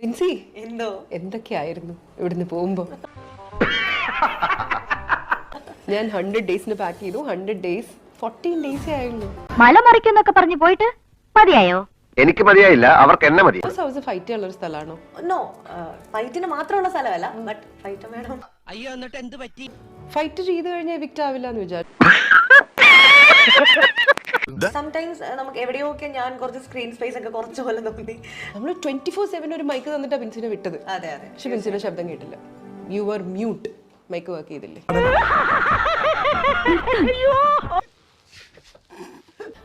ബിൻസി എന്തോ? എന്തൊക്കെയായിരുന്നു ഇവിടുന്ന് പോകുമ്പോ? ഞാൻ ഹൺഡ്രഡ് ഡേയ്സിന് പാക്ക് ചെയ്തു. ഹൺഡ്രഡ് ഡേയ്സ് ഫോർട്ടീൻ ഡേയ്സേ ആയുള്ളൂ. മല മറിക്കുന്നൊക്കെ പറഞ്ഞു പോയിട്ട് മതിയായോ? എനിക്ക് മതിയായില്ല. അവർക്ക് എന്നെ മതി. ഹൗസ് ഹൗസ് ഫൈറ്റ് ഉള്ള ഒരു സ്ഥലമാണോ? നോ ഫൈറ്റിന് മാത്രമുള്ള സ്ഥലമല്ല ബട്ട് ഫൈറ്റ് വേണം. അയ്യോ എന്നിട്ട് എന്ത് പറ്റി? ഫൈറ്റ് ചെയ്ത് കഴിഞ്ഞാൽ എവിക്റ്റ് ആവില്ല എന്ന് വിചാരിച്ചു. സംടൈംസ് നമുക്ക് എവിടെയൊക്കെ ഞാൻ കുറച്ച് സ്ക്രീൻ സ്പേസ് ഒക്കെ കുറച്ച് പോലെ തോന്നി നമ്മൾ ട്വന്റി ഫോർ സെവൻ ഒരു മൈക്ക് തന്നിട്ട് ബിൻസിനെ വിട്ടത്. അതെ അതെ പക്ഷെ ബിൻസിന്റെ ശബ്ദം കേട്ടില്ല. You are mute mic work ചെയ്തില്ലേ?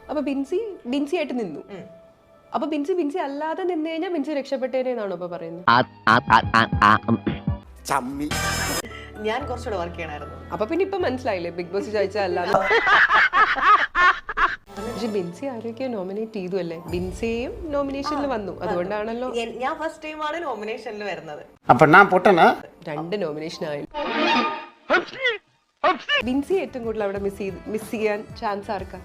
അപ്പൊ ബിൻസി ബിൻസി ആയിട്ട് നിന്നു അപ്പൊ ബിൻസി ബിൻസി അല്ലാതെ നിന്ന് കഴിഞ്ഞാൽ ബിൻസി രക്ഷപ്പെട്ടേനെന്നാണോ ഇപ്പൊ പറയുന്നത്? ഞാൻ കുറച്ചുകൂടെ വർക്ക് ചെയ്യണമായിരുന്നു അപ്പൊ പിന്നെ ഇപ്പൊ മനസ്സിലായില്ലേ? ബിഗ് ബോസ് ചോദിച്ചാൽ അല്ലാതെ. പക്ഷെ ബിൻസി ആരൊക്കെ നോമിനേറ്റ് ചെയ്തു അല്ലേ? ബിൻസിയും നോമിനേഷനിൽ വന്നു. അതുകൊണ്ടാണല്ലോ ഞാൻ ഫസ്റ്റ് ടൈം ആണ് നോമിനേഷനിൽ വരുന്നത്. അപ്പൊ ഞാൻ പൊട്ടനാ? രണ്ട് നോമിനേഷൻ ആയി. ബിൻസി ഏറ്റവും കൂടുതൽ അവിടെ മിസ് ചെയ്ത് മിസ് ചെയ്യാൻ ചാൻസ് ആർക്കാ?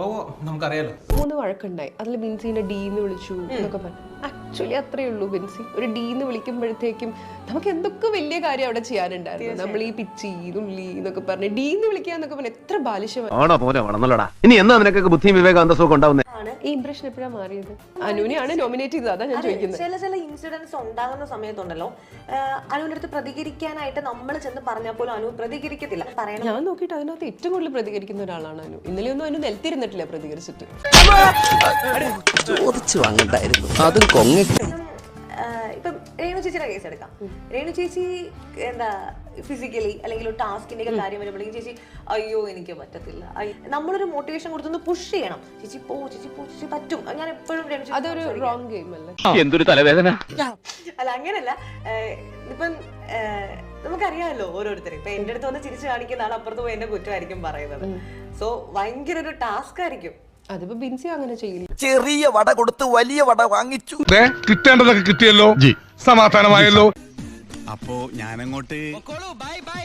ഓ നമുക്കറിയാലോ. മൂന്ന് വഴക്കുണ്ടായി. അതിൽ ബിൻസിനെ ഡീന്ന് വിളിച്ചു എന്നൊക്കെ പറഞ്ഞു. ആക്ച്വലി അത്രേ ഉള്ളൂ ബിൻസി ഒരു ഡീന്ന് വിളിക്കുമ്പോഴത്തേക്കും നമുക്ക് എന്തൊക്കെ വലിയ കാര്യം അവിടെ ചെയ്യാനുണ്ടായിരുന്നു? നമ്മൾ ഈ പിച്ചി നുള്ളി എന്നൊക്കെ പറഞ്ഞ് ഡീന്ന് വിളിക്കുക എന്നൊക്കെ പറഞ്ഞ എത്ര വളർന്നല്ലോടാ. ഇനി എന്നാ നിനക്കൊക്കെ ബുദ്ധിയും വിവേകം അന്തസ്സും ഉണ്ടാവുന്നേ? ഈ ഇംപ്രഷൻ എപ്പോഴാണ് മാറിയത്? അനുവിനെയാണ് നോമിനേറ്റ് ചെയ്തത് അതാ ഞാൻ ചോദിക്കുന്നത്. ചില ചില ഇൻസിഡൻസ് ഉണ്ടാകുന്ന സമയത്തുണ്ടല്ലോ. അനുവിന്റെ അടുത്ത് പ്രതികരിക്കാനായിട്ട് നമ്മൾ ചെന്ന് പറഞ്ഞാൽ പോലും അനു പ്രതികരിക്കത്തില്ല. പറയണം. ഞാൻ നോക്കിയിട്ട് അതിനകത്ത് ഏറ്റവും കൂടുതൽ പ്രതികരിക്കുന്ന ഒരാളാണ് അനു. ഇന്നലെ ഒന്നും അനു നിലത്തിരുന്നിട്ടില്ല പ്രതികരിച്ചിട്ട്. ചോദിച്ചു വാങ്ങണ്ടായിരുന്നു. അതും കൊങ്ങ. ഇപ്പം രേണു ചേച്ചിയുടെ കേസ് എടുക്കാം. രേണു ചേച്ചി എന്താ ഫിസിക്കലി അല്ലെങ്കിൽ ഒരു ടാസ്കിന്റെ ഒക്കെ കാര്യം വരുമ്പോഴേക്കും ചേച്ചി അയ്യോ എനിക്ക് പറ്റത്തില്ല. നമ്മളൊരു മോട്ടിവേഷൻ കൊടുത്തൊന്ന് പുഷ് ചെയ്യണം. ചേച്ചി പോ ചേച്ചി പോ ചേച്ചി പറ്റും. ഞാൻ എപ്പോഴും രേണു അതൊരു റോങ് ഗെയിം അല്ലേ? എന്തൊരു തലവേദന. അല്ല അങ്ങനല്ല ആഹ് ഇപ്പം നമുക്കറിയാമല്ലോ ഓരോരുത്തരും. ഇപ്പൊ എന്റെ അടുത്ത് വന്ന് ചിരിച്ചു കാണിക്കുന്ന ആൾ അപ്പുറത്ത് പോയി എന്റെ കുറ്റമായിരിക്കും പറയുന്നത്. സോ ഭയങ്കര ഒരു ടാസ്ക് ആയിരിക്കും. അതിപ്പോ ബിൻസി അങ്ങനെ ചെയ്യില്ല. ചെറിയ വട കൊടുത്ത് വലിയ വട വാങ്ങിച്ചു. കിട്ടേണ്ടതൊക്കെ കിട്ടിയല്ലോ. സമാധാനമായല്ലോ. അപ്പോ ഞാനങ്ങോട്ട് ബൈ ബൈ.